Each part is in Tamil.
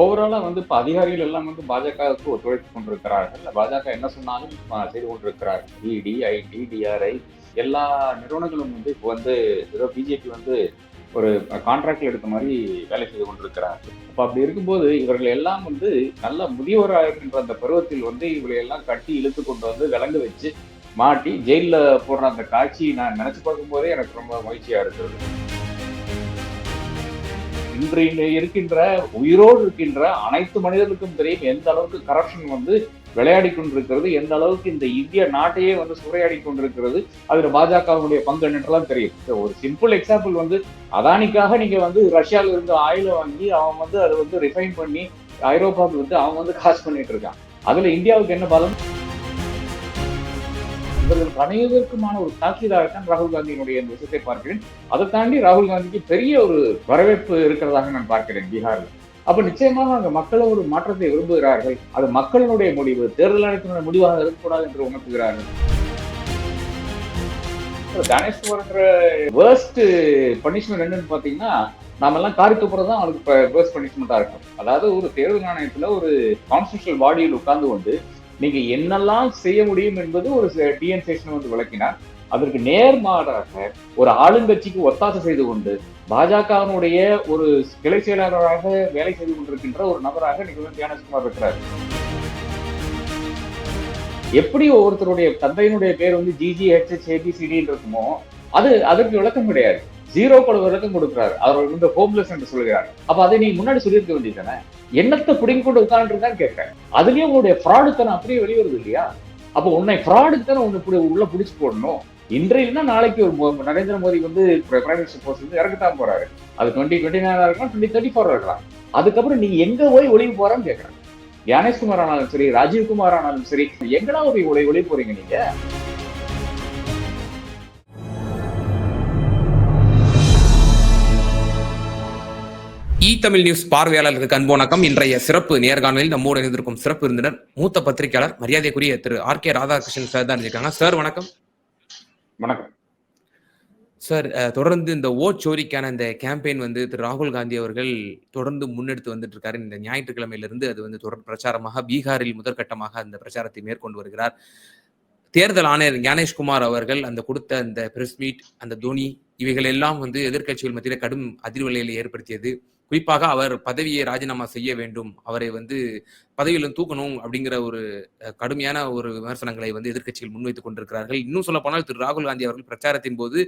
ஓவராலாக வந்து இப்போ அதிகாரிகள் எல்லாம் வந்து பாஜகவுக்கு ஒத்துழைத்து கொண்டிருக்கிறார்கள். பாஜக என்ன சொன்னாலும் செய்து கொண்டிருக்கிறார்கள். இடி ஐடி டிஆர்ஐ எல்லா நிறுவனங்களும் வந்து இப்போ வந்து ஏதோ பிஜேபி வந்து ஒரு கான்ட்ராக்டில் எடுத்த மாதிரி வேலை செய்து கொண்டிருக்கிறார்கள். அப்போ அப்படி இருக்கும்போது இவர்கள் எல்லாம் வந்து நல்ல முதியவராக இருக்கின்ற அந்த பருவத்தில் வந்து இவர்களை எல்லாம் கட்டி இழுத்து கொண்டு வந்து விலங்கு வச்சு மாட்டி ஜெயிலில் போடுற அந்த காட்சி நான் நினச்சி பார்க்கும்போதே எனக்கு ரொம்ப மகிழ்ச்சியாக இருக்கிறது. இன்று இருக்கின்ற உயிரோடு இருக்கின்ற அனைத்து மனிதர்களுக்கும் தெரியும் எந்த அளவுக்கு கரப்ஷன் வந்து விளையாடி கொண்டிருக்கிறது எந்த அளவுக்கு இந்த இந்திய நாட்டையே வந்து சூறையாடி கொண்டிருக்கிறது அதுல பாஜகவுடைய பங்கு என்னெல்லாம் தெரியும். ஒரு சிம்பிள் எக்ஸாம்பிள் வந்து அதானிக்காக நீங்க வந்து ரஷ்யாவில் இருந்து ஆயில வாங்கி அவன் வந்து அதை வந்து ரிஃபைன் பண்ணி ஐரோப்பாவுக்கு வந்து அவன் வந்து காசு பண்ணிட்டு இருக்கான். அதுல இந்தியாவுக்கு என்ன பலம்? இவர்கள் அனைவருக்குமான ஒரு தாக்கீதாகத்தான் ராகுல் காந்தியினுடைய இந்த விஷயத்தை பார்க்கிறேன். அதை தாண்டி ராகுல் காந்திக்கு பெரிய ஒரு வரவேற்பு இருக்கிறதாக நான் பார்க்கிறேன் பீகாரில். அப்ப நிச்சயமாக அங்க மக்களும் ஒரு மாற்றத்தை விரும்புகிறார்கள். அது மக்களினுடைய முடிவு. தேர்தல் ஆணையத்தினுடைய முடிவாக இருக்கக்கூடாது என்று உணர்த்துகிறார்கள். கணேஷ்குமார்ன்ற வேர்ஸ்ட் பனிஷ்மெண்ட் என்னன்னு பாத்தீங்கன்னா நாமெல்லாம் காரி துப்புறது தான் அவனுக்கு வேர்ஸ்ட் பனிஷ்மெண்டா இருக்கும். அதாவது ஒரு தேர்தல் ஆணையத்துல ஒரு கான்ஸ்டியூஷனல் பாடியில் உட்கார்ந்து கொண்டு நீங்க என்னெல்லாம் செய்ய முடியும் என்பது ஒரு டிஎன் சேஷன் வந்து விளக்கினார். அதற்கு நேர்மாறாக ஒரு ஆளுங்கட்சிக்கு ஒத்தாசை செய்து கொண்டு பாஜகவினுடைய ஒரு கிளை செயலாளராக வேலை செய்து கொண்டிருக்கின்ற ஒரு நபராக நிகழ்வு தியானசுமார் இருக்கிறார். எப்படி ஒவ்வொருத்தருடைய தந்தையினுடைய பேர் வந்து ஜிஜி ஹெச்ஹெச் ஏபிசிடின்னு இருக்குமோ அது அதற்கு விளக்கம் கிடையாது. ஜீரோ பல விளக்கம் கொடுக்குறாரு. அவர் வந்து ஹோம்லெஸ் என்று சொல்கிறார். அப்ப அதை நீ முன்னாடி சொல்லியிருக்க வேண்டியதானே என்னத்தை பிடிங்க கொண்டு உட்காந்துருக்கான்னு கேட்கிறேன் அதுலயும் உங்களுடைய ஃப்ராடுத்தனம் அப்படியே வெளிவருது இல்லையா? அப்போ உன்னை ஃப்ராடுக்கு தானே இப்படி உள்ள பிடிச்சு போடணும். இன்றையில்னா நாளைக்கு ஒரு நரேந்திர மோடி வந்து பிரைம் மினிஸ்டர் போஸ்ட் வந்து இறக்கத்தான் போறாரு. அது டுவெண்ட்டி டுவெண்ட்டி நைனா இருக்கலாம் டுவெண்ட்டி தேர்ட்டி ஃபோர் இருக்கலாம். அதுக்கப்புறம் நீ எங்க போய் ஒளிவு போறான்னு கேட்கறேன். ஞானேஷ்குமார் ஆனாலும் சரி ராஜீவ்குமார் ஆனாலும் சரி எங்கடா போய் ஒளி ஒளி போறீங்க நீங்க? தமிழ் நியூஸ் பார்வையாளர்களுக்கு அன்பு வணக்கம். இன்றைய சிறப்பு நேர்காணலில் நம்மோடு இணைந்திருக்கும் சிறப்பு விருந்தினர் மூத்த பத்திரிகையாளர் மரியாதைக்குரிய திரு ஆர் கே ராதாகிருஷ்ணன் சார் தான் இருக்காங்க. சார் வணக்கம். வணக்கம். சார் தொடர்ந்து இந்த ஓட் சோரிக்கான இந்த கேம்பெயின் வந்து திரு ராகுல் காந்தி அவர்கள் தொடர்ந்து முன்னெடுத்து வந்துட்டு இருக்காரு இந்த ஞாயிற்றுக்கிழமையிலிருந்து அது வந்து தொடர் பிரச்சாரமாக பீகாரில் முதற்கட்டமாக அந்த பிரச்சாரத்தை மேற்கொண்டு வருகிறார். தேர்தல் ஆணையர் ஞானேஷ்குமார் அவர்கள் அந்த கொடுத்த அந்த பிரஸ் மீட் அந்த தோனி இவைகள் எல்லாம் வந்து எதிர்க்கட்சிகள் மத்தியில் கடும் அதிர்வலைகளை ஏற்படுத்தியது. குறிப்பாக அவர் பதவியை ராஜினாமா செய்ய வேண்டும் அவரை வந்து பதவியிலும் தூக்கணும் அப்படிங்கிற ஒரு கடுமையான ஒரு விமர்சனங்களை வந்து எதிர்கட்சிகள் முன்வைத்துக் கொண்டிருக்கிறார்கள். இன்னும் சொல்ல போனால் திரு. ராகுல் காந்தி அவர்கள் பிரச்சாரத்தின் போது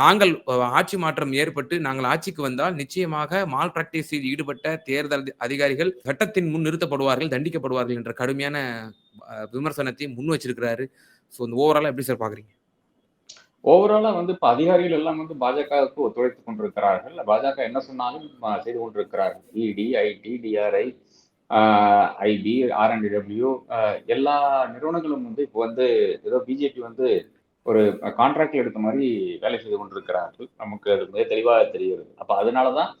நாங்கள் ஆட்சி மாற்றம் ஏற்பட்டு நாங்கள் ஆட்சிக்கு வந்தால் நிச்சயமாக மால் பிராக்டிஸில் ஈடுபட்ட தேர்தல் அதிகாரிகள் சட்டத்தின் முன் நிறுத்தப்படுவார்கள் தண்டிக்கப்படுவார்கள் என்ற கடுமையான விமர்சனத்தை விமர்சனத்தையும் முன் வச்சிருக்கிறாரு. ஸோ இந்த ஓவராலாக எப்படி சார் பாக்குறீங்க? ஓவராலா வந்து இப்ப அதிகாரிகள் எல்லாம் வந்து பாஜகவுக்கு ஒத்துழைத்து கொண்டிருக்கிறார்கள். பாஜக என்ன சொன்னாலும் செய்து கொண்டிருக்கிறார்கள். இடி ஐடி டிஆர்ஐ ஐபி ஆர்என்டிடபிள்யூ எல்லா நிறுவனங்களும் வந்து இப்போ வந்து ஏதோ பிஜேபி வந்து ஒரு கான்ட்ராக்ட்ல எடுத்த மாதிரி வேலை செய்து கொண்டிருக்கிறார்கள். நமக்கு அது மிக தெளிவாக தெரிகிறது. அப்ப அதனாலதான் தான்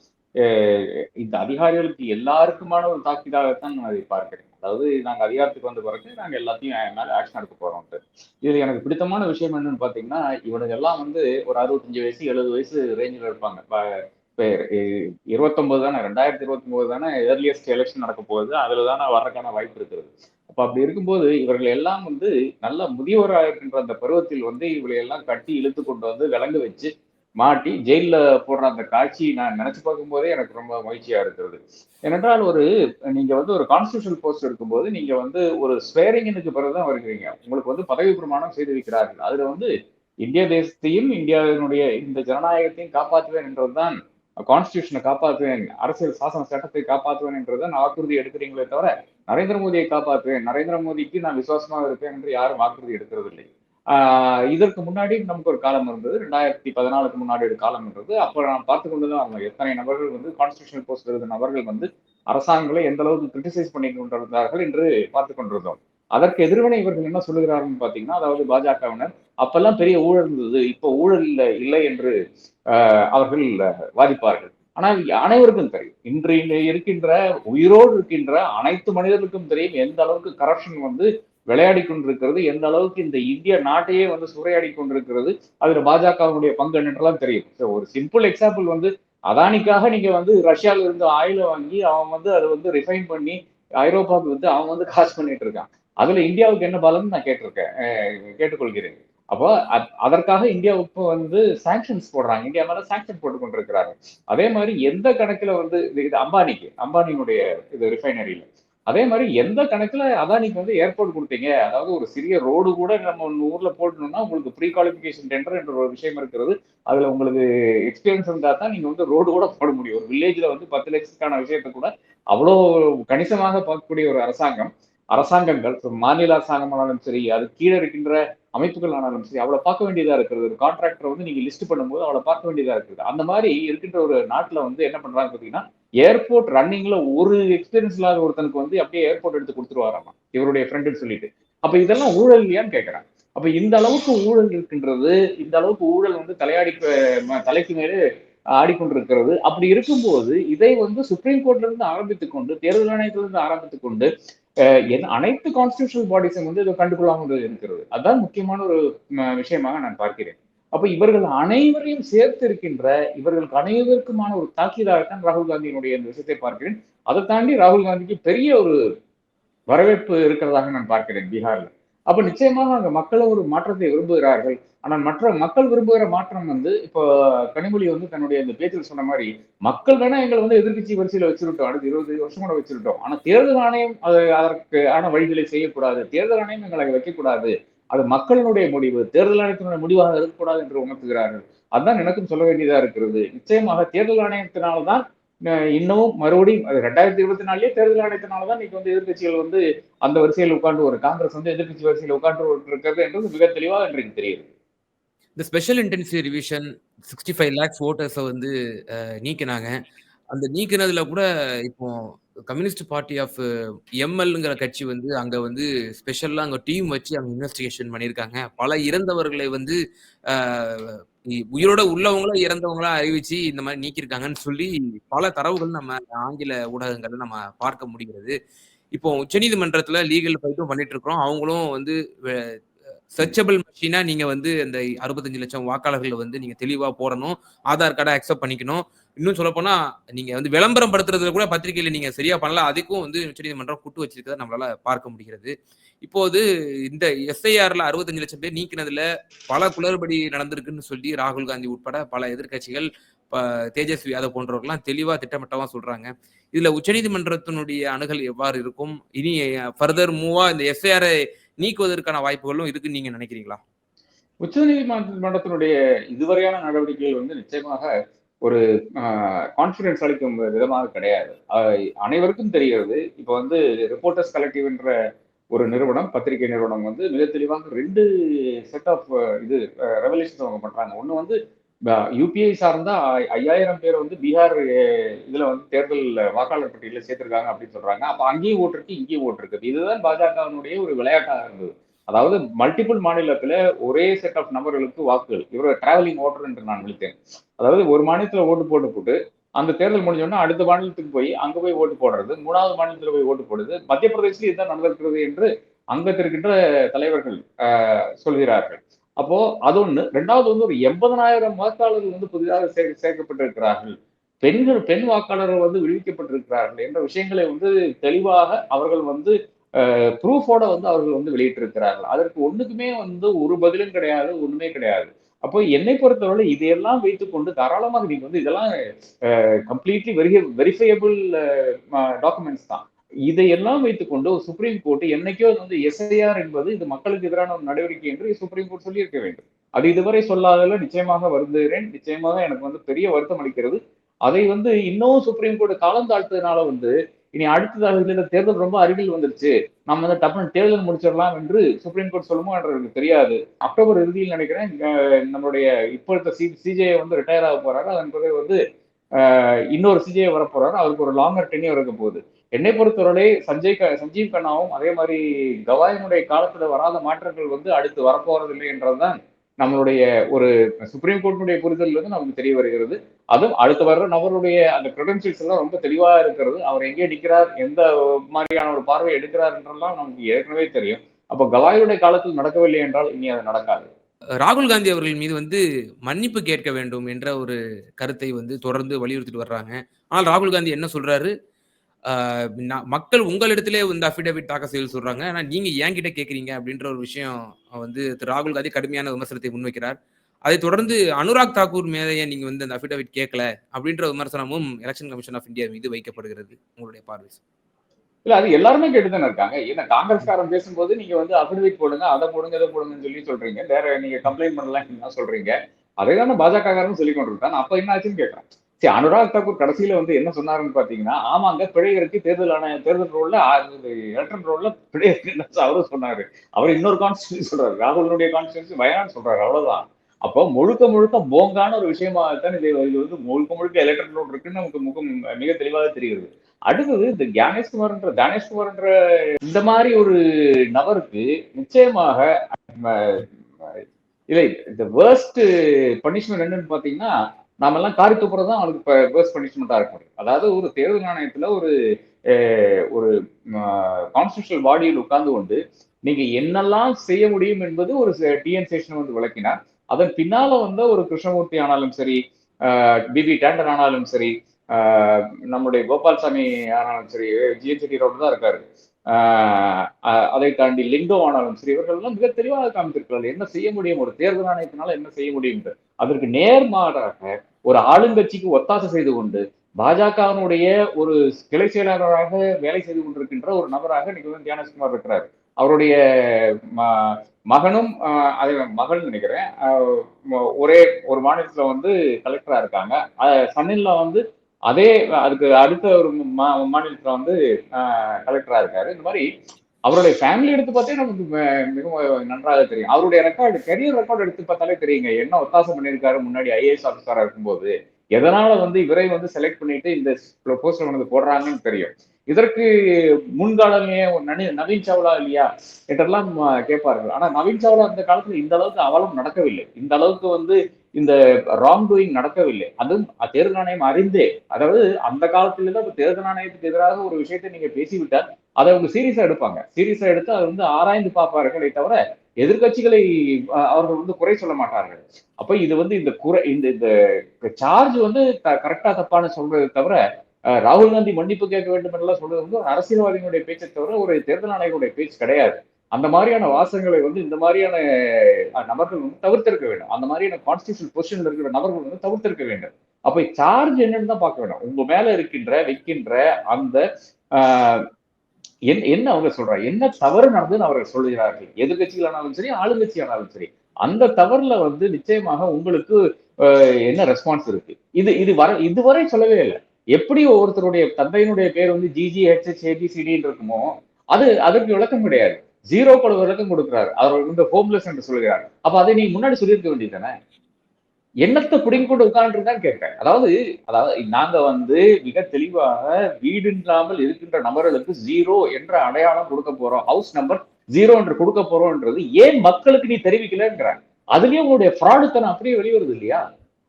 இந்த அதிகாரிகளுக்கு எல்லாருக்குமான ஒரு தாக்கிதாகத்தான் நான் அதை பார்க்கிறேன். அதாவது நாங்கள் அதிகாரத்துக்கு வந்த பிறகு நாங்கள் எல்லாத்தையும் மேலே ஆக்ஷன் எடுக்க போறோம்ட்டு இதில் எனக்கு பிடித்தமான விஷயம் என்னன்னு பார்த்தீங்கன்னா இவனுக்கு எல்லாம் வந்து ஒரு அறுபத்தஞ்சு வயசு எழுபது வயசு ரேஞ்சில் இருப்பாங்க. பேர் இப்ப இருபத்தொன்பது தானே ரெண்டாயிரத்தி இருபத்தி ஒன்பது தானே ஏர்லியஸ்ட் எலெக்ஷன் நடக்க போகுது. அதில் தானே வர்றதுக்கான வாய்ப்பு இருக்கிறது அப்போ அப்படி இருக்கும்போது இவர்கள் எல்லாம் வந்து நல்ல முதியவராக இருக்கின்ற அந்த பருவத்தில் வந்து இவர்களை எல்லாம் கட்டி இழுத்து கொண்டு வந்து விலங்கு வச்சு மாட்டி ஜெயிலில் போடுற அந்த காட்சி நான் நினைச்சு பார்க்கும்போதே எனக்கு ரொம்ப மகிழ்ச்சியா இருக்கிறது. ஏனென்றால் ஒரு நீங்க வந்து ஒரு கான்ஸ்டியூஷன் போஸ்ட் எடுக்கும்போது நீங்க வந்து ஒரு ஸ்வேரிங்கனுக்கு பிறகுதான் வருகிறீங்க. உங்களுக்கு வந்து பதவி பிரமாணம் செய்து வைக்கிறார்கள். அதுல வந்து இந்திய தேசத்தையும் இந்தியாவினுடைய இந்த ஜனநாயகத்தையும் காப்பாற்றுவேன் என்றதுதான் கான்ஸ்டியூஷனை காப்பாற்றுவேன். அரசியல் சாசன சட்டத்தை காப்பாற்றுவேன் என்றதான் வாக்குறுதி எடுக்கிறீங்களே தவிர நரேந்திர மோடியை காப்பாற்றுவேன். நரேந்திர மோடிக்கு நான் விசுவாசமாக இருப்பேன் என்று யாரும் வாக்குறுதி எடுக்கிறதில்லை. இதற்கு முன்னாடி நமக்கு ஒரு காலம் இருந்தது. ரெண்டாயிரத்தி பதினாலுக்கு முன்னாடி ஒரு காலம் இருந்தது. அப்போ நான் பார்த்து கொண்டுதான் இருந்தோம் எத்தனை நபர்கள் வந்து கான்ஸ்டியூஷனல் போஸ்ட் இருந்த நபர்கள் வந்து அரசாங்கங்களை எந்த அளவுக்கு கிரிட்டிசைஸ் பண்ணி கொண்டிருந்தார்கள் என்று பார்த்து கொண்டிருந்தோம். அதற்கு எதிர்வினை இவர்கள் என்ன சொல்லுகிறார்கள் பாத்தீங்கன்னா அதாவது பாஜகவினர் அப்பெல்லாம் பெரிய ஊழல் இருந்தது இப்போ ஊழல் இல்லை இல்லை என்று அவர்கள் வாதிப்பார்கள். ஆனால் அனைவருக்கும் தெரியும். இன்று இருக்கின்ற உயிரோடு இருக்கின்ற அனைத்து மனிதர்களுக்கும் தெரியும் எந்த அளவுக்கு கரப்ஷன் வந்து விளையாடி கொண்டிருக்கிறது எந்த அளவுக்கு இந்த இந்திய நாட்டையே வந்து சூறையாடி கொண்டிருக்கிறது அதுல பாஜகவுடைய பங்கு என்னெல்லாம் தெரியும். ஒரு சிம்பிள் எக்ஸாம்பிள் வந்து அதானிக்காக நீங்க வந்து ரஷ்யால இருந்து ஆயில வாங்கி அவன் வந்து அதை வந்து ரிஃபைன் பண்ணி ஐரோப்பாவுக்கு வந்து அவன் வந்து காசு பண்ணிட்டு இருக்கான். அதுல இந்தியாவுக்கு என்ன பலம்னு நான் கேட்டிருக்கேன். கேட்டுக்கொள்கிறேன். அப்போ அதற்காக இந்தியாவுக்கு வந்து சாங்ஷன்ஸ் போடுறாங்க. இந்தியா மேல சாங்ஷன் போட்டு கொண்டிருக்கிறாங்க. அதே மாதிரி எந்த கணக்குல வந்து இது இது அம்பானிக்கு அம்பானியுடைய இது ரிஃபைனரியில அதே மாதிரி எந்த கணக்குல அதானிக்கு வந்து ஏர்போர்ட் கொடுத்தீங்க? அதாவது ஒரு சிறிய ரோடு கூட நம்ம ஊர்ல போடணும்னா உங்களுக்கு ப்ரீ குவாலிஃபிகேஷன் டெண்டர் என்ற ஒரு விஷயம் இருக்கிறது. அதுல உங்களுக்கு எக்ஸ்பீரியன்ஸ் இருந்தா தான் நீங்க வந்து ரோடு கூட போட முடியும். ஒரு வில்லேஜ்ல வந்து பத்து லட்சத்துக்கான விஷயத்த கூட அவ்வளோ கணிசமாக பார்க்கக்கூடிய ஒரு அரசாங்கம். அரசாங்கங்கள் மாநில அரசாங்கமானாலும் சரி அது கீழே இருக்கின்ற அமைப்புகள் ஆனாலும் சரி அவளை பார்க்க வேண்டியதா இருக்கிறது. ஒரு கான்ட்ராக்டரை வந்து நீங்க லிஸ்ட் பண்ணும்போது அவளை பார்க்க வேண்டியதா இருக்குது. அந்த மாதிரி இருக்கின்ற ஒரு நாட்டில் வந்து என்ன பண்றாங்க பாத்தீங்கன்னா ஏர்போர்ட் ரன்னிங்ல ஒரு எக்ஸ்பீரியன்ஸ் இல்லாத ஒருத்தனுக்கு வந்து அப்படியே ஏர்போர்ட் எடுத்து கொடுத்துருவாராமா? இவருடைய ஃப்ரெண்டுன்னு சொல்லிட்டு. அப்ப இதெல்லாம் ஊழல் இல்லையான்னு கேட்கறாங்க அப்ப இந்த அளவுக்கு ஊழல் இருக்கின்றது இந்த அளவுக்கு ஊழல் வந்து தலையாடி தலைக்கு மேலே ஆடிக்கொண்டிருக்கிறது. அப்படி இருக்கும்போது இதை வந்து சுப்ரீம் கோர்ட்ல இருந்து ஆரம்பித்துக் கொண்டு தேர்தல் ஆணையத்திலிருந்து ஆரம்பித்துக் கொண்டு என் அனைத்து கான்ஸ்டியூஷனல் பாடிஸும் வந்து இதை கண்டுகொள்ளாமல் இருக்கிறது. அதுதான் முக்கியமான ஒரு விஷயமாக நான் பார்க்கிறேன். அப்ப இவர்கள் அனைவரையும் சேர்த்து இருக்கின்ற இவர்களுக்கு அனைவருக்குமான ஒரு தாக்கீதாகத்தான் ராகுல் காந்தியினுடைய இந்த விஷயத்தை பார்க்கிறேன். அதை தாண்டி ராகுல் காந்திக்கு பெரிய ஒரு வரவேற்பு இருக்கிறதாக நான் பார்க்கிறேன் பீகார்ல. அப்ப நிச்சயமாக அங்க மக்களும் ஒரு மாற்றத்தை விரும்புகிறார்கள். ஆனால் மற்ற மக்கள் விரும்புகிற மாற்றம் வந்து இப்போ கனிமொழி வந்து தன்னுடைய இந்த பேச்சில் சொன்ன மாதிரி மக்கள் வேணா எங்களை வந்து எதிர்க்கட்சி வரிசையில வச்சிருட்டோம் அடுத்து இருபது வருஷம் கூட வச்சிருட்டோம் ஆனா தேர்தல் ஆணையம் அது அதற்கு ஆன வழிகளை செய்யக்கூடாது. தேர்தல் ஆணையம் எங்களை வைக்கக்கூடாது. அது மக்களினுடைய முடிவு. தேர்தல் ஆணையத்தினுடைய முடிவாக இருக்கக்கூடாது என்று உணர்த்துகிறார்கள். அதுதான் எனக்கும் சொல்ல வேண்டியதா இருக்கிறது. நிச்சயமாக தேர்தல் ஆணையத்தினால்தான் இன்னமும் மறுபடியும் அது ரெண்டாயிரத்தி இருபத்தி நாலுலயே தேர்தல் ஆணையத்தினாலதான் இன்னைக்கு வந்து எதிர்க்கட்சிகள் வந்து அந்த வரிசையில் உட்கார்ந்து ஒரு காங்கிரஸ் வந்து எதிர்கட்சி வரிசையில் உட்கார்ந்து இருக்கிறது என்றது மிக தெளிவாக இன்றைக்கு தெரியுது இந்த special intensive revision sixty five lakhs ஓட்டர்ஸை வந்து நீக்கினாங்க. அந்த நீக்கினதுல கூட இப்போ கம்யூனிஸ்ட் பார்ட்டி ஆஃப் எம்எல்ங்கிற கட்சி வந்து அங்க வந்து ஸ்பெஷலா அங்க டீம் வச்சு அங்க இன்வெஸ்டிகேஷன் பண்ணியிருக்காங்க. பல இறந்தவர்களை வந்து உயிரோட உள்ளவங்களும் இறந்தவங்களா அறிவிச்சு இந்த மாதிரி நீக்கியிருக்காங்கன்னு சொல்லி பல தரவுகள் நம்ம ஆங்கில ஊடகங்கள்ல நம்ம பார்க்க முடிகிறது. இப்போ உச்சநீதிமன்றத்துல லீகல் ஃபைட்டும் பண்ணிட்டு இருக்கிறோம். அவங்களும் வந்து சர்ச்சபிள் மிஷினா நீங்க வந்து அந்த அறுபத்தஞ்சு லட்சம் வாக்காளர்களை வந்து நீங்க தெளிவா போடணும். ஆதார் கார்டை அக்செப்ட் பண்ணிக்கணும். இன்னும் சொல்ல போனா நீங்க வந்து விளம்பரம் படுத்துறதுல கூட பத்திரிகையில நீங்க சரியா பண்ணல. அதுக்கும் வந்து உச்சநீதிமன்றம் கூட்டு வச்சிருக்கதை நம்மளால பார்க்க முடிகிறது. இப்போது இந்த எஸ்ஐஆர்ல அறுபத்தஞ்சு லட்சம் பேர் நீக்கினதுல பல குளறுபடி நடந்திருக்குன்னு சொல்லி ராகுல் காந்தி உட்பட பல எதிர்க்கட்சிகள் தேஜஸ்வி யாதவ் போன்றவர்கள்லாம் தெளிவா திட்டமிட்டமா சொல்றாங்க. இதுல உச்சநீதிமன்றத்தினுடைய அணுகல் எவ்வாறு இருக்கும்? இனி ஃபர்தர் மூவா இந்த எஸ்ஐஆரை நீக்குவதற்கான வாய்ப்புகளும் இருக்குன்னு நீங்க நினைக்கிறீங்களா? உச்சநீதிமன்றத்தினுடைய இதுவரையான நடவடிக்கைகள் வந்து நிச்சயமாக ஒரு கான்ஃபிடன்ஸ் அளிக்கும் விதமாக கிடையாது. அனைவருக்கும் தெரிகிறது. இப்போ வந்து ரிப்போர்ட்டர்ஸ் கலெக்டிவ் என்ற ஒரு நிறுவனம் பத்திரிகை நிறுவனம் வந்து மிக தெளிவாக ரெண்டு செட் ஆஃப் இது ரெவல்யூஷன்ஸ் அவங்க பண்றாங்க. ஒன்று வந்து யூபிஐ சார்ந்தா ஐயாயிரம் பேர் வந்து பீகார் இதுல வந்து தேர்தல் வாக்காளர் பட்டியலில் சேர்த்திருக்காங்க அப்படின்னு சொல்றாங்க. அப்போ அங்கேயும் ஓட்டு இருக்கு இங்கேயும் ஓட்டு இருக்கு இதுதான் பாஜகவினுடைய ஒரு விளையாட்டாக இருந்தது. அதாவது மல்டிபிள் மாநிலத்துல ஒரே செட் ஆஃப் நபர்களுக்கு வாக்குகள். இவரோட டிராவலிங் ஓட்டர் என்று நான் விழித்தேன் அதாவது ஒரு மாநிலத்துல ஓட்டு போட்டு போட்டு அந்த தேர்தல் முடிஞ்சோன்னா அடுத்த மாநிலத்துக்கு போய் அங்க போய் ஓட்டு போடுறது மூணாவது மாநிலத்துல போய் ஓட்டு போடுது மத்திய பிரதேசத்தில் இதுதான் நடந்திருக்கிறது என்று அங்கத்திருக்கின்ற தலைவர்கள் சொல்கிறார்கள். அப்போ அது ஒண்ணு. ரெண்டாவது வந்து ஒரு எண்பதனாயிரம் வாக்காளர்கள் வந்து புதிதாக சே- சேர்க்கப்பட்டிருக்கிறார்கள். பெண்கள் பெண் வாக்காளர்கள் வந்து விடுவிக்கப்பட்டிருக்கிறார்கள் என்ற விஷயங்களை வந்து தெளிவாக அவர்கள் வந்து ப்ரூஃபோட வந்து அவர்கள் வந்து வெளியிட்டிருக்கிறார்கள். அதற்கு ஒண்ணுக்குமே வந்து ஒரு பதிலும் கிடையாது ஒண்ணுமே கிடையாது. அப்போ என்னை பொறுத்தவரை இதையெல்லாம் வைத்துக்கொண்டு தாராளமாக நீங்க வந்து இதெல்லாம் கம்ப்ளீட்லி வெரி வெரிஃபையபிள் டாக்குமெண்ட்ஸ் தான். இதையெல்லாம் வைத்துக்கொண்டு ஒரு சுப்ரீம் கோர்ட் என்னைக்கோ அது வந்து எஸ்ஐஆர் என்பது இது மக்களுக்கு எதிரான ஒரு நடவடிக்கை என்று சுப்ரீம் கோர்ட் சொல்லியிருக்க வேண்டும். அது இதுவரை சொல்லாதல நிச்சயமாக வருந்துகிறேன். நிச்சயமாக எனக்கு வந்து பெரிய வருத்தம் அளிக்கிறது. அதை வந்து இன்னும் சுப்ரீம் கோர்ட் காலம் தாழ்த்ததுனால வந்து இனி அடுத்ததாக இந்த தேர்தல் ரொம்ப அருகில் வந்துருச்சு. நம்ம வந்து டப்புனு தேர்தல் முடிச்சிடலாம் என்று சுப்ரீம் கோர்ட் சொல்லுமோ என்று எனக்கு தெரியாது. அக்டோபர் இறுதியில் நினைக்கிறேன் நம்மளுடைய இப்பொழுத்த சி சிஜே வந்து ரிட்டையர் ஆக போறாரு. அதன் பிறகு வந்து இன்னொரு சிஜே வர போறாரு அவருக்கு ஒரு லாங்கர் டென்யூர் இருக்க போகுது. என்னை பொறுத்தவரை சஞ்சய் க- சஞ்சீவ் கண்ணாவும் அதே மாதிரி கவாயினுடைய காலத்துல வராத மாற்றங்கள் வந்து அடுத்து வரப்போறதில்லை என்றதுதான் நம்மளுடைய ஒரு சுப்ரீம் கோர்ட்டுடைய புரிதல் வந்து நமக்கு தெரிய வருகிறது. அதுவும் அடுத்த வர்ற நபருடைய அந்த கிரெடென்சியல்ஸ் எல்லாம் ரொம்ப தெளிவாக இருக்கிறது. அவர் எங்கே நிற்கிறார் எந்த மாதிரியான ஒரு பார்வை எடுக்கிறார் என்றெல்லாம் நமக்கு ஏற்கனவே தெரியும். அப்போ கவாயுடைய காலத்தில் நடக்கவில்லை என்றால் இனி அது நடக்காது. ராகுல் காந்தி அவர்கள் மீது வந்து மன்னிப்பு கேட்க வேண்டும் என்ற ஒரு கருத்தை வந்து தொடர்ந்து வலியுறுத்திட்டு வர்றாங்க. ஆனால் ராகுல் காந்தி என்ன சொல்றாரு? மக்கள் உங்களிடத்திலே வந்து அஃபிடவிட் தாக்கல் செய்ய சொல்றாங்க. ஆனா நீங்க என்கிட்ட கேக்குறீங்க அப்படின்ற ஒரு விஷயம் வந்து திரு. ராகுல் காந்தி கடுமையான விமர்சனத்தை முன்வைக்கிறார். அதை தொடர்ந்து அனுராக் தாக்கூர் மேதைய நீங்க வந்து அந்த அஃபிடவிட் கேட்கல அப்படின்ற விமர்சனமும் எலெக்ஷன் கமிஷன் ஆஃப் இந்தியா மீது வைக்கப்படுகிறது. உங்களுடைய பார்வை இல்ல அது எல்லாருமே கேட்டுதானே இருக்காங்க. ஏன்னா காங்கிரஸ்காரன் பேசும்போது நீங்க வந்து அபிடவிட் போடுங்க அதை போடுங்க இதை போடுங்கன்னு சொல்லி சொல்றீங்க. வேற நீங்க கம்ப்ளைண்ட் பண்ணலாம் என்ன சொல்றீங்க? அதே தானே பாஜக காரன் சொல்லி கொண்டிருக்கான். அப்ப என்ன ஆச்சுன்னு கேட்கறேன் சரி அனுராக் தாக்கூர் கடைசியில வந்து என்ன சொன்னாருன்னு பாத்தீங்கன்னா ஆமாங்க பிழை இருக்கு தேர்தல் ஆணைய தேர்தல் ரோல்ல எலக்ட்ரன் ரோல்ல பிழை இருக்குன்னு அவரும் சொன்னாரு. அவர் இன்னொரு கான்ஸ்டியூன்சி சொல்றாரு. ராகுலனுடைய கான்ஸ்டியூன்சி வயநாடு சொல்றாரு. அவ்வளவுதான். அப்போ முழுக்க முழுக்க போங்கான ஒரு விஷயமாகத்தான் இது இது வந்து முழுக்க முழுக்க எலக்ட்ரன் ரோல் இருக்குன்னு நமக்கு முக மிக தெளிவாக தெரிகிறது. அடுத்தது இந்த ஞானேஷ்குமார்ன்ற தானேஷ்குமார்ன்ற இந்த மாதிரி ஒரு நபருக்கு நிச்சயமாக இல்லை இந்த வேர்ஸ்ட் பனிஷ்மெண்ட் என்னன்னு பாத்தீங்கன்னா நாம எல்லாம் காரி துப்புறது தான் அவனுக்கு பனிஷ்மெண்ட்டாக இருக்க முடியும். அதாவது ஒரு தேர்தல் ஆணையத்தில் ஒரு ஒரு கான்ஸ்டியூஷனல் பாடியில் உட்கார்ந்து கொண்டு நீங்க என்னெல்லாம் செய்ய முடியும் என்பது ஒரு டிஎன் சேஷன் வந்து விளக்கினார் அதன் பின்னால வந்த ஒரு கிருஷ்ணமூர்த்தி ஆனாலும் சரி பிபி டேண்டன் ஆனாலும் சரி நம்முடைய கோபால்சாமி ஆனாலும் சரி ஜிஎன் செட்டி ரோடு தான் இருக்காரு. அதை தாண்டி லிங்கோ ஆனாலும் சரி இவர்கள் எல்லாம் மிக தெளிவாக காமித்திருக்கிறார்கள் என்ன செய்ய முடியும்? ஒரு தேர்தல் ஆணையத்தினால என்ன செய்ய முடியும் அதற்கு நேர்மாறாக ஒரு ஆளுங்கட்சிக்கு ஒத்தாசை செய்து கொண்டு பாஜகவினுடைய ஒரு கிளை செயலாளராக வேலை செய்து கொண்டிருக்கின்ற ஒரு நபராக இன்னைக்கு வந்து தியானேஷ்குமார் இருக்கிறார். அவருடைய மகனும் அதே மகள் நினைக்கிறேன் ஒரே ஒரு மாநிலத்துல வந்து கலெக்டரா இருக்காங்க. சன்னின்ல வந்து அதே அதுக்கு அடுத்த ஒரு மாநிலத்தில் வந்து கலெக்டராக இருக்காரு. இந்த மாதிரி அவருடைய ஃபேமிலி எடுத்து பார்த்தே நமக்கு மிகவும் நன்றாக தெரியும். அவருடைய ரெக்கார்டு கரியர் ரெக்கார்டு எடுத்து பார்த்தாலே தெரியுங்க. என்ன ஒத்தாசம் பண்ணியிருக்காரு முன்னாடி ஐஏஎஸ் ஆஃபீஸராக இருக்கும்போது. எதனால வந்து இவரை வந்து செலக்ட் பண்ணிட்டு இந்த போஸ்டர் வந்து போடுறாங்கன்னு தெரியும். இதற்கு முன்காலமே நவீன் சாவ்லா இல்லையா? என்றெல்லாம் கேட்பார்கள். ஆனா நவீன் சாவ்லா அந்த காலத்துல இந்த அளவுக்கு அவலம் நடக்கவில்லை. இந்த அளவுக்கு வந்து இந்த ராங் டூயிங் நடக்கவில்லை. அதுவும் தேர்தல் ஆணையம் அறிந்தே. அதாவது அந்த காலத்துல தான் தேர்தல் ஆணையத்துக்கு எதிராக ஒரு விஷயத்தை நீங்க பேசிவிட்டால் அதை அவங்க சீரியஸா எடுப்பாங்க. சீரியஸா எடுத்து அதை வந்து ஆராய்ந்து பார்ப்பார்களே தவிர எதிர்கட்சிகளை அவர்கள் வந்து குறை சொல்ல மாட்டார்கள். அப்ப இது வந்து இந்த குறை இந்த இந்த சார்ஜ் வந்து கரெக்டா தப்பான்னு சொல்றதை தவிர ராகுல் காந்தி மன்னிப்பு கேட்க வேண்டும் என்றெல்லாம் சொல்றது வந்து ஒரு அரசியல்வாதிகளுடைய பேச்சை தவிர ஒரு தேர்தல் ஆணையருடைய பேச்சு கிடையாது. அந்த மாதிரியான வாசகங்களை வந்து இந்த மாதிரியான நபர்கள் வந்து தவிர்த்திருக்க வேண்டும். அந்த மாதிரியான கான்ஸ்டியூஷன் பொசிஷன்ல இருக்கிற நபர்கள் வந்து தவிர்த்திருக்க வேண்டும். அப்ப சார்ஜ் என்னன்னு தான் பார்க்க வேண்டும். உங்க மேல இருக்கின்ற வைக்கின்ற அந்த என்ன அவங்க சொல்றாங்க என்ன தவறு நடந்ததுன்னு அவர்கள் சொல்லுகிறார்கள் எதிர்கட்சிகள் ஆனாலும் சரி ஆளுங்கட்சி ஆனாலும் சரி. அந்த தவறுல வந்து நிச்சயமாக உங்களுக்கு என்ன ரெஸ்பான்ஸ் இருக்கு? இது இது வர இதுவரை சொல்லவே இல்லை. எப்படி ஒவ்வொருத்தருடைய தந்தையினுடைய பேர் வந்து ஜிஜி ஹெச்ஹெச் ஏபிசிடின்னு இருக்குமோ அது அதற்கு விளக்கம் கிடையாது. ஜீரோ கொடு வரைக்கும் கொடுக்குறாரு. அவர் வந்து ஹோம்லெஸ் என்று சொல்கிறார். அப்ப அதை நீ முன்னாடி சொல்லியிருக்க வேண்டியது தானே என்னத்தை பிடிங்க கொண்டு உட்கார்ந்துருக்கான்னு கேட்கிறேன் அதாவது அதாவது நாங்க வந்து மிக தெளிவாக வீடு இல்லாமல் இருக்கின்ற நபர்களுக்கு ஜீரோ என்ற அடையாளம் கொடுக்க போறோம். ஹவுஸ் நம்பர் ஜீரோ என்று கொடுக்க போறோம்ன்றது ஏன் மக்களுக்கு நீ தெரிவிக்கலன்றாங்க. அதுலயே உங்களுடைய ஃப்ராடுத்தனம் அப்படியே வெளிவருது இல்லையா?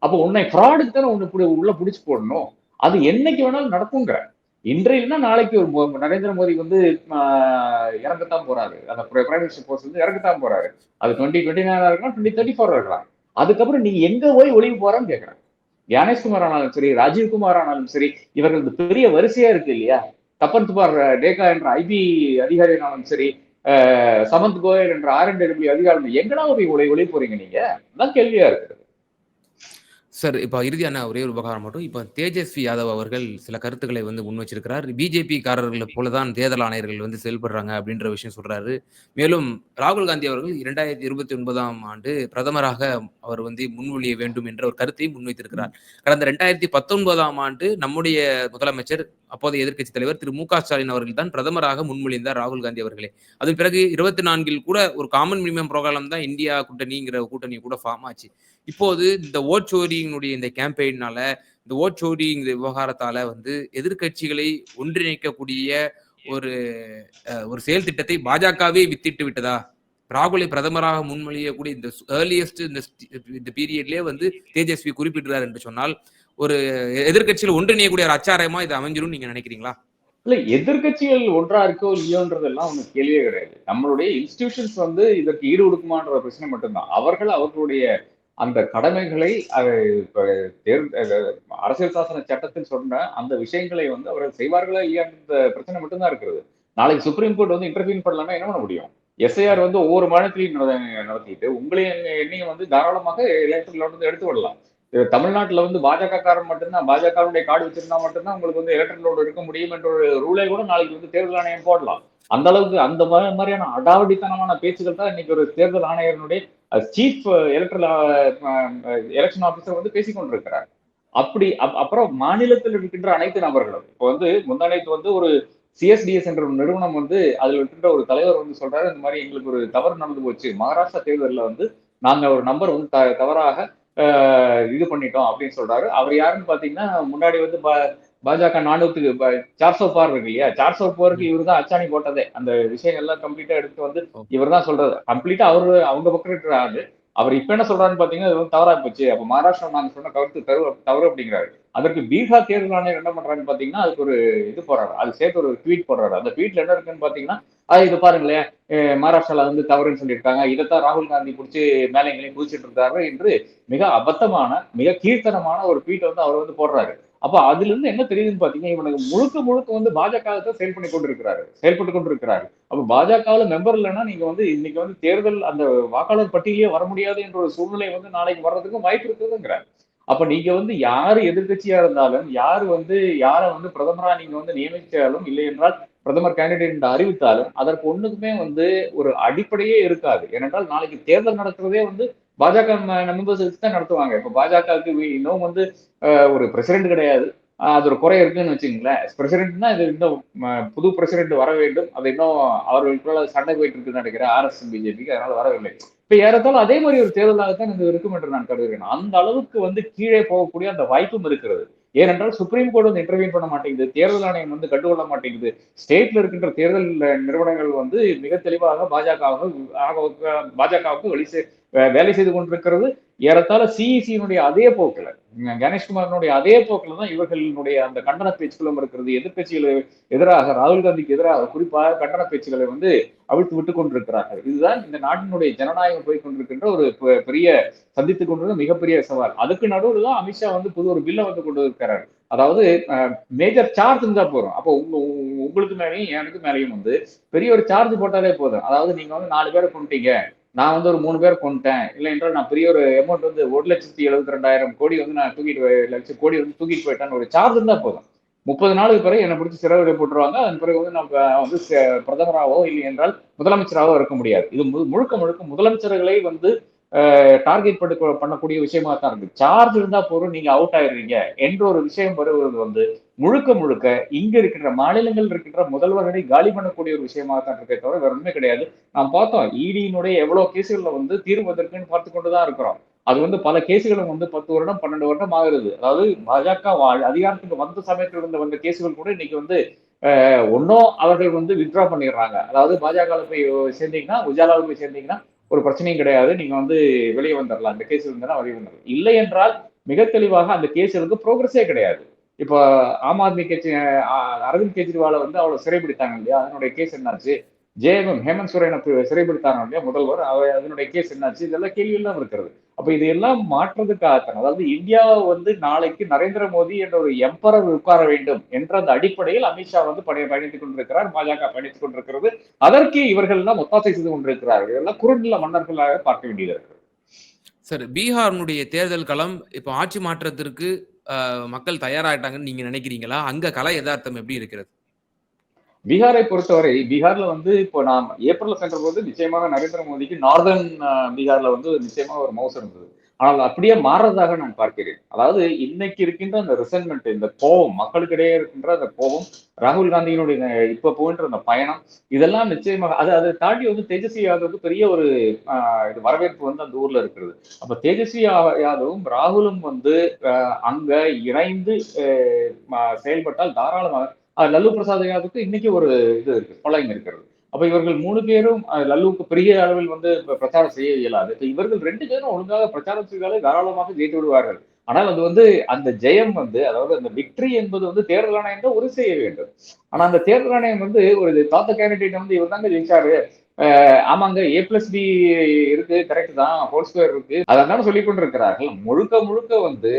அப்போ உன்னை ஃப்ராடுக்கு தானே உன்னை உள்ள பிடிச்சு போடணும். அது என்னைக்கு வேணாலும் நடக்குங்கிற இன்றையில்னா நாளைக்கு ஒரு நரேந்திர மோடி வந்து இறங்கத்தான் போறாரு. அந்த பிரைம் மினிஸ்டர் போஸ்ட் வந்து இறங்கத்தான் போறாரு. அது டுவெண்ட்டி டுவெண்ட்டி நைனா இருக்கலாம் டுவெண்ட்டி தேர்ட்டி ஃபோர் இருக்கலாம். அதுக்கப்புறம் நீங்க எங்க போய் ஒளிவு போறான்னு கேட்கறேன் ஞானேஷ்குமார் ஆனாலும் சரி ராஜீவ்குமார் ஆனாலும் சரி இவர்கள் பெரிய வரிசையா இருக்கு இல்லையா? தப்பன் துபார் டேகா என்ற ஐபி அதிகாரினாலும் சரி சமந்த் கோயல் என்ற ஆர் என் டபிள்யூ அதிகாரி எங்கடா போய் ஒளி ஒளி போறீங்க நீங்க? அதான் கேள்வியா இருக்குது சார் இப்போ இறுதியான ஒரே ஒரு உபகாரம் மட்டும் இப்போ தேஜஸ்வி யாதவ் அவர்கள் சில கருத்துக்களை வந்து முன் வச்சிருக்கிறார். பிஜேபி காரர்களை போல தான் தேர்தல் ஆணையர்கள் வந்து செயல்படுறாங்க அப்படின்ற விஷயம் சொல்றாரு. மேலும் ராகுல் காந்தி அவர்கள் இரண்டாயிரத்தி இருபத்தி ஒன்பதாம் ஆண்டு பிரதமராக அவர் வந்து முன்மொழிய வேண்டும் என்ற ஒரு கருத்தையும் முன்வைத்திருக்கிறார். கடந்த ரெண்டாயிரத்தி பத்தொன்பதாம் ஆண்டு நம்முடைய முதலமைச்சர் அப்போதைய எதிர்க்கட்சி தலைவர் திரு மு க ஸ்டாலின் அவர்கள் தான் பிரதமராக முன்மொழிந்தார் ராகுல் காந்தி அவர்களே. அதன் பிறகு இருபத்தி நான்கில் கூட ஒரு காமன் மினிமம் ப்ரோக்ராம் தான் இந்தியா கூட்டணிங்கிற கூட்டணி கூட ஃபார்ம் ஆச்சு. இப்போது இந்த ஓட்சோரியினுடைய இந்த கேம்பெயினால இந்த ஓட்சோரி இந்த விவகாரத்தால வந்து எதிர்கட்சிகளை ஒன்றிணைக்கக்கூடிய ஒரு ஒரு செயல் திட்டத்தை பாஜகவே வித்திட்டு விட்டதா? ராகுலை பிரதமராக முன்மொழியக்கூடிய இந்த ஏர்லியஸ்ட் இந்த பீரியட்லேயே வந்து தேஜஸ்வி குறிப்பிடுறார் என்று சொன்னால் ஒரு எதிர்கட்சியில் ஒன்றிணையக்கூடிய ஒரு அச்சாரமா இது அமைஞ்சிரும் நீங்க நினைக்கிறீங்களா? இல்ல எதிர்க்கட்சிகள் ஒன்றா இருக்கோ இல்லையோன்றதெல்லாம் ஒன்றும் கேள்வியே கிடையாது. நம்மளுடைய இன்ஸ்டிடியூஷன்ஸ் வந்து இதற்கு ஈடு கொடுக்குமான்ற பிரச்சனை மட்டும்தான். அவர்கள் அவர்களுடைய அந்த கடமைகளை அரசியல் சாசன சட்டத்தில் சொன்ன அந்த விஷயங்களை வந்து அவர்கள் செய்வார்களா இல்லையான்ற பிரச்சனை மட்டும்தான் இருக்கிறது. நாளைக்கு சுப்ரீம் கோர்ட் வந்து இன்டர்வியூ பண்ணலாம்னா என்ன பண்ண முடியும்? எஸ்ஐஆர் வந்து ஒவ்வொரு மாநிலத்திலையும் நடத்திட்டு உங்களையும் என்னையும் வந்து தாராளமாக எலெக்ஷன்ல வந்து எடுத்து விடலாம். தமிழ்நாட்டில் வந்து பாஜக காரன் மட்டும்தான் பாஜகவுடைய கார்டு வச்சிருந்தா மட்டும்தான் உங்களுக்கு வந்து எலக்ட்ரல் லோடு இருக்க முடியும் என்ற ஒரு ரூலை கூட நாளைக்கு வந்து தேர்தல் ஆணையம் போடலாம். அந்த அளவுக்கு அந்த மாதிரியான அடாவடித்தனமான பேச்சுகள் தான் இன்னைக்கு ஒரு தேர்தல் ஆணையரனுடைய சீஃப் எலக்ட்ரல் எலெக்ஷன் ஆஃபீஸர் வந்து பேசிக்கொண்டிருக்கிறார் அப்படி அப்புறம் மாநிலத்தில் இருக்கின்ற அனைத்து நபர்களும் இப்போ வந்து முந்தானைத்து வந்து ஒரு சிஎஸ்டிஎஸ் என்ற ஒரு நிறுவனம் வந்து அதில் இருக்கின்ற ஒரு தலைவர் வந்து சொல்றாரு இந்த மாதிரி எங்களுக்கு ஒரு தவறு நடந்து போச்சு. மகாராஷ்டிரா தேர்தலில் வந்து நாங்கள் ஒரு நம்பர் வந்து த- தவறாக இது பண்ணிட்டோம் அப்படின்னு சொல்றாரு. அவர் யாருன்னு பாத்தீங்கன்னா முன்னாடி வந்து பா- பாஜக நானூத்துக்கு சார்சோ பார் இருக்கு இல்லையா? சார்சோ போருக்கு இவர் தான் அச்சாணி போட்டதே. அந்த விஷயம் எல்லாம் கம்ப்ளீட்டா எடுத்து வந்து இவர் தான் சொல்றது கம்ப்ளீட்டா அவரு அவங்க பக்கம் இருக்கிற ஆளு. அவர் இப்ப என்ன சொல்றாருன்னு பாத்தீங்கன்னா இது வந்து தவறா போச்சு. அப்ப மகாராஷ்டிரா நாங்க சொன்ன கருத்து தவறு தவறு அப்படிங்கிறாரு. அதற்கு பீகார் தேர்தல் ஆணையர் என்ன பண்றாருன்னு பாத்தீங்கன்னா அதுக்கு ஒரு இது போடுறாரு. அது சேர்த்து ஒரு ட்வீட் போடுறாரு. அந்த ட்வீட்ல என்ன இருக்குன்னு பாத்தீங்கன்னா அது இது பாருங்களேன். மகாராஷ்டிரால வந்து தவறுன்னு சொல்லியிருக்காங்க. இதைத்தான் ராகுல் காந்தி பிடிச்சி மேலே எங்களையும் குதிச்சிட்டு இருக்காரு என்று மிக அபத்தமான மிக கீர்த்தனமான ஒரு ட்வீட் வந்து அவர் வந்து போடுறாரு. அப்ப அதுல இருந்து என்ன தெரியுதுன்னு பாத்தீங்கன்னா இவனுக்கு முழுக்க முழுக்க வந்து பாஜக தான் செயல் பண்ணி கொண்டிருக்கிறாரு. செயல்பட்டு கொண்டிருக்கிறாரு. அப்ப பாஜகவில் மெம்பர் இல்லைன்னா நீங்க வந்து இன்னைக்கு வந்து தேர்தல் அந்த வாக்காளர் பட்டியலே வர முடியாது என்ற ஒரு சூழ்நிலை வந்து நாளைக்கு வர்றதுக்கும் வாய்ப்பு இருக்குதுங்கிறாரு. அப்ப நீங்க வந்து யாரு எதிர்கட்சியா இருந்தாலும் யாரு வந்து யாரை வந்து பிரதமரா நீங்க வந்து நியமிச்சாலும் இல்லை என்றால் பிரதமர் கேண்டிடேட் என்று அறிவித்தாலும் அதற்கு ஒண்ணுக்குமே வந்து ஒரு அடிப்படையே இருக்காது. ஏனென்றால் நாளைக்கு தேர்தல் நடத்துறதே வந்து பாஜக மெம்பர்ஸ் தான் நடத்துவாங்க. இப்ப பாஜகவுக்கு இன்னும் வந்து ஒரு பிரசிடென்ட் கிடையாது. அது ஒரு குறை இருக்குன்னு வச்சுங்களேன் பிரசிடென்ட்னா இது இன்னும் புது பிரசிடென்ட் வர வேண்டும். அது இன்னும் அவர்களுக்குள்ள சண்டை போயிட்டு இருக்குன்னு நினைக்கிறேன். ஆர்எஸ் பிஜேபிக்கு அதனால வரவில்லை. இப்ப ஏறத்தாலும் அதே மாதிரி ஒரு தேர்தலாகத்தான் இது இருக்கும் என்று நான் கருதுகிறேன். அந்த அளவுக்கு வந்து கீழே போகக்கூடிய அந்த வாய்ப்பும் இருக்கிறது. ஏனென்றால் சுப்ரீம் கோர்ட் வந்து இன்டர்வியூ பண்ண மாட்டேங்குது. தேர்தல் ஆணையம் வந்து கண்டுகொள்ள மாட்டேங்குது. ஸ்டேட்ல இருக்கின்ற தேர்தல் நிறுவனங்கள் வந்து மிக தெளிவாக பாஜகவுக்கு பாஜகவுக்கு வழி வேலை செய்து கொண்டிருக்கிறது. ஏறத்தாழ சிஇசியினுடைய அதே போக்கில் கணேஷ்குமாரனுடைய அதே போக்கில் தான் இவர்களுடைய அந்த கண்டன பேச்சுக்களும் இருக்கிறது. எதிர்க்கட்சிகளுக்கு எதிராக ராகுல் காந்திக்கு எதிராக குறிப்பாக கண்டன பேச்சுக்களை வந்து அவிழ்த்து விட்டு கொண்டிருக்கிறார்கள். இதுதான் இந்த நாட்டினுடைய ஜனநாயகம் போய் கொண்டிருக்கின்ற ஒரு பெ- பெரிய சந்தித்துக் கொண்டிருந்த மிகப்பெரிய சவால். அதுக்கு நடுவில் தான் அமித்ஷா வந்து புது ஒரு பில்லை வந்து கொண்டு இருக்கிறார் அதாவது மேஜர் சார்ஜ் இருந்தா போதும். அப்போ உங்க- உங்களுக்கு மேலேயும் எனக்கு மேலேயும் வந்து பெரிய ஒரு சார்ஜ் போட்டாலே போதும். அதாவது நீங்க வந்து நாலு பேரை கொண்டுட்டீங்க. நான் வந்து ஒரு மூணு பேர் கொண்டுட்டேன். இல்லை என்றால் நான் பெரிய ஒரு அமௌண்ட் வந்து ஒரு லட்சத்தி எழுபத்தி ரெண்டாயிரம் கோடி வந்து நான் தூக்கிட்டு லட்சம் கோடி வந்து தூக்கிட்டு போயிட்டேன்னு ஒரு சார்ஜ் இருந்தால் போதும். முப்பது நாளுக்கு பிறகு என்னை பிடிச்சி சிறகு போட்டுருவாங்க. அதன் பிறகு வந்து நம்ம வந்து பிரதமராகவோ இல்லை என்றால் முதலமைச்சராகவோ இருக்க முடியாது. இது மு- முழுக்க முழுக்க முதலமைச்சர்களை வந்து டார்கெட் பண்ண பண்ணக்கூடிய விஷயமா தான் இருக்கு. சார்ஜ் இருந்தா போதும் நீங்க அவுட் ஆயிடுறீங்க என்ற ஒரு விஷயம் வருவது வந்து முழுக்க முழுக்க இங்க இருக்கின்ற மாநிலங்கள் இருக்கின்ற முதல்வர்களை காலி பண்ணக்கூடிய ஒரு விஷயமா தான் இருக்கே தவிர வேற ஒண்ணுமே கிடையாது. நாம் பார்த்தோம் இடியினுடைய எவ்வளவு கேசுகள்ல வந்து தீர்வு வந்திருக்குன்னு பார்த்து கொண்டுதான் இருக்கிறோம். அது வந்து பல கேசுகளும் வந்து பத்து வருடம் பன்னெண்டு வருடம் ஆகுது. அதாவது பாஜக அதிகாரத்துக்கு வந்த சமயத்துல இருந்து வந்த கேசுகள் கூட இன்னைக்கு வந்து ஒன்னும் அவர்கள் வந்து வித்ட்ரா பண்ணிடுறாங்க. அதாவது பாஜக போய் சேர்ந்தீங்கன்னா உஜாலாவில் போய் சேர்ந்தீங்கன்னா ஒரு பிரச்சனையும் கிடையாது. நீங்க வந்து வெளியே வந்துடலாம் அந்த கேஸ் இருந்தாலும் வெளியே வந்துடலாம் இல்லை என்றால் மிக தெளிவாக அந்த கேஸ் இருந்து ப்ரோக்ரஸே கிடையாது. இப்போ ஆம் ஆத்மி கட்சி அரவிந்த் கெஜ்ரிவாலை வந்து அவ்வளவு சிறைபிடித்தாங்க இல்லையா? அதனுடைய கேஸ் என்னாச்சு? ஜெயகம் ஹேமந்த் சோரனை சிறைப்படுத்தாங்க இல்லையா முதல்வர். அவர் அதனுடைய கேஸ் என்னாச்சு? இதெல்லாம் கேள்வி எல்லாம் இருக்கிறது. அப்ப இதையெல்லாம் மாற்றுறதுக்காகத்தான் அதாவது இந்தியா வந்து நாளைக்கு நரேந்திர மோடி என்ற ஒரு எம்பரர் உட்கார வேண்டும் என்ற அந்த அடிப்படையில் அமித்ஷா வந்து பணி பயணித்துக் கொண்டிருக்கிறார் பாஜக பயணித்துக் கொண்டிருக்கிறது. அதற்கு இவர்கள் தான் ஒத்தாசை செய்து கொண்டிருக்கிறார்கள். இதெல்லாம் குறுநில மன்னர்களாக பார்க்க வேண்டியது இருக்கு சார் பீகாரினுடைய தேர்தல் களம் இப்போ ஆட்சி மாற்றத்திற்கு மக்கள் தயாராயிட்டாங்கன்னு நீங்க நினைக்கிறீங்களா? அங்க கலை யதார்த்தம் எப்படி இருக்கிறது? பீகாரை பொறுத்தவரை பீகார்ல வந்து இப்போ நாம் ஏப்ரல்ல சென்ற போது நிச்சயமாக நரேந்திர மோடிக்கு நார்தர்ன் பீகார்ல வந்து நிச்சயமாக ஒரு மவுசம் இருந்தது. ஆனால் அப்படியே மாறுறதாக நான் பார்க்கிறேன். அதாவது இன்னைக்கு இருக்கின்ற அந்த ரிசன்மெண்ட் இந்த கோபம் மக்களுக்கிடையே இருக்கின்ற அந்த கோபம் ராகுல் காந்தியினுடைய இப்ப போகின்ற அந்த பயணம் இதெல்லாம் நிச்சயமாக அது அதை தாண்டி வந்து தேஜஸ்வி யாதவுக்கு பெரிய ஒரு இது வரவேற்பு வந்து அந்த ஊர்ல இருக்கிறது. அப்ப தேஜஸ்வி யாதவும் ராகுலும் வந்து அங்க இணைந்து செயல்பட்டால் தாராளமாக லல்லு பிரசாத் யாதவுக்கு இன்னைக்கு ஒரு இது இருக்கு ஃபாலோயிங் இருக்கிறது. அப்ப இவர்கள் மூணு பேரும் லல்லுவுக்கு பெரிய அளவில் வந்து பிரச்சாரம் செய்ய இயலாது. இப்ப இவர்கள் ரெண்டு பேரும் ஒழுங்காக பிரச்சாரம் செய்தாலே தாராளமாக ஜெயித்து விடுவார்கள். ஆனால் அது வந்து அந்த ஜெயம் வந்து அதாவது அந்த விக்டரி என்பது வந்து தேர்தல் ஆணையம் தான் உறுதி செய்ய வேண்டும். ஆனா அந்த தேர்தல் ஆணையம் வந்து ஒரு தாத்த கேண்டிடேட் வந்து இவர் தாங்க ஜெயிச்சாரு. அஹ் ஆமாங்க ஏ பிளஸ் பி இருக்கு கரெக்ட் தான் ஹோல் ஸ்கொயர் இருக்கு. அதான் சொல்லிக் கொண்டிருக்கிறார்கள். முழுக்க முழுக்க வந்து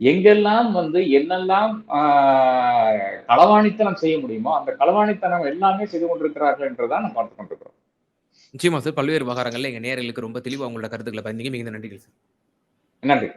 எங்கெல்லாம் வந்து என்னெல்லாம் ஆஹ் களவாணித்தனம் செய்ய முடியுமோ அந்த களவாணித்தனம் எல்லாமே செய்து கொண்டிருக்கிறார்கள் என்றுதான் நம்ம பார்த்து கொண்டிருக்கிறோம். நிச்சயமா சார். பல்வேறு விவகாரங்கள்ல எங்க நேயர்களுக்கு ரொம்ப தெளிவா உங்களோட கருத்துக்களை பதிந்தீங்க மிகுந்த நன்றிகள் சார். நன்றி.